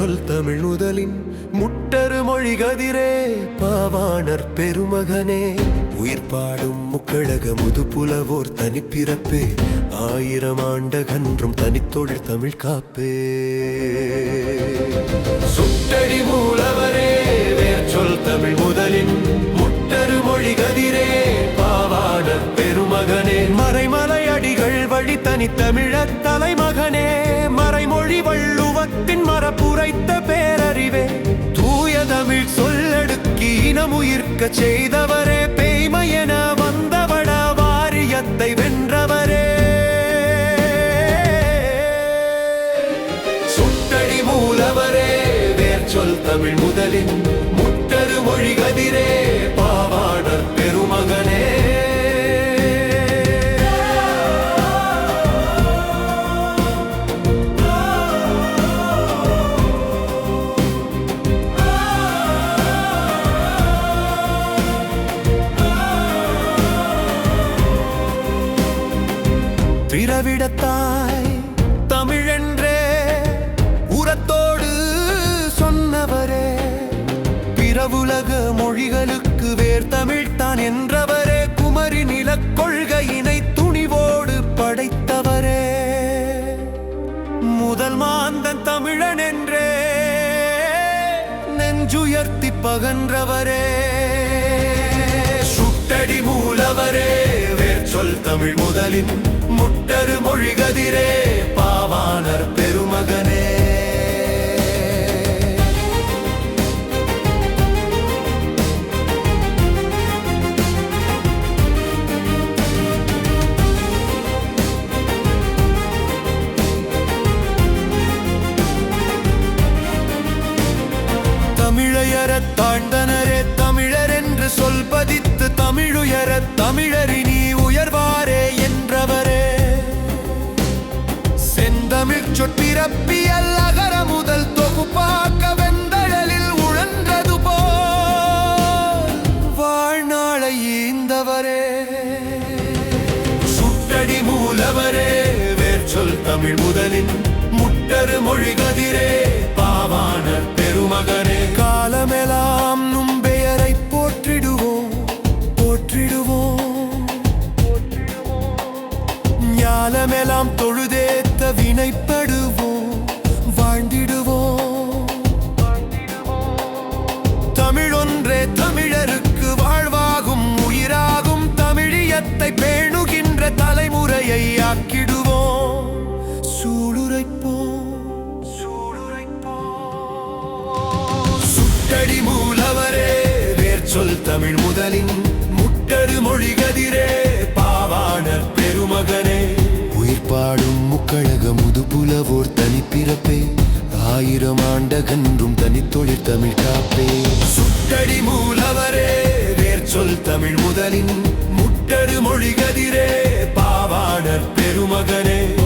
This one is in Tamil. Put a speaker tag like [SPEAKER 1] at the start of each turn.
[SPEAKER 1] சொல் தமிழ் முதலின் முட்டரு மொழி கதிரே பாவாணர் பெருமகனே. உயிர் பாடும் முக்கழக முதுபுலவோர் தனிப்பிறப்பே ஆயிரம் ஆண்டகன்றும் தனித்தொழில் தமிழ் காப்பே. சுட்டடி மூலவரே வேர் சொல் தமிழ் முதலின் முட்டரு மொழி கதிரே பாவாணர் பெருமகனே. மறைமலை அடிகள் வழி தனித்தமிழ தலைமகனே சொல்லெடுக்கி இனமுயிர்க்க செய்தவரே பெய்மை என வந்தவட வாரியத்தை வென்றவரே. சுட்டடி மூலவரே வேர் சொல் தமிழ் முதல் பிறவிடத்தாய் தமிழென்றே உரத்தோடு சொன்னவரே. பிறவுலக மொழிகளுக்கு வேர் தமிழ்தான் என்றவரே. குமரி நிலக்கொள்கையினை துணிவோடு படைத்தவரே. முதல் மாந்தன் தமிழன் என்றே நெஞ்சுயர்த்தி பகன்றவரே. சுட்டடி மூலவரே. தமிழ் முதலின் முட்டரு மொழிகதிரே பாவாணர் பெருமகனே. தமிழையறத் தாழ்ந்தனரே தமிழர் என்று சொல் பதித்து தமிழுயர தமிழரின். சொற்பிறப்பியல் அகர முதல் தொகுப்பாக்க வெந்தழலில் உழன்றது வாழ்நாளை ஈந்தவரே. சுட்டடி மூலவரே வேர் சொல் தமிழ் முதலின் முட்டரு மொழி கதிரே பாவாணர் பெருமகனே. காலமெல்லாம் நும் பெயரை போற்றிடுவோம். போற்றிடுவோம். ஞாலமெல்லாம் தொழுதேத்த வினைப்படுவோம் தலைமுறையை ஆக்கிடுவோம் சூளுரைப்போம். சுட்டடி மூலவரே வேர் சொல் தமிழ் முதலின் முட்டடு மொழி கதிரே பாவாணர் பெருமகனே. உயிர் பாடும் முக்கழக முதுபுலவோர் தனிப்பிறப்பே ஆயிரம் ஆண்டகன்றும் தனித்தொழில் தமிழ் காப்பே. சுட்டடி மூலவரே வேர் சொல் தமிழ் முதலின் முட்டடு மொழி கதிரே பாவாணர் பெருமகனே.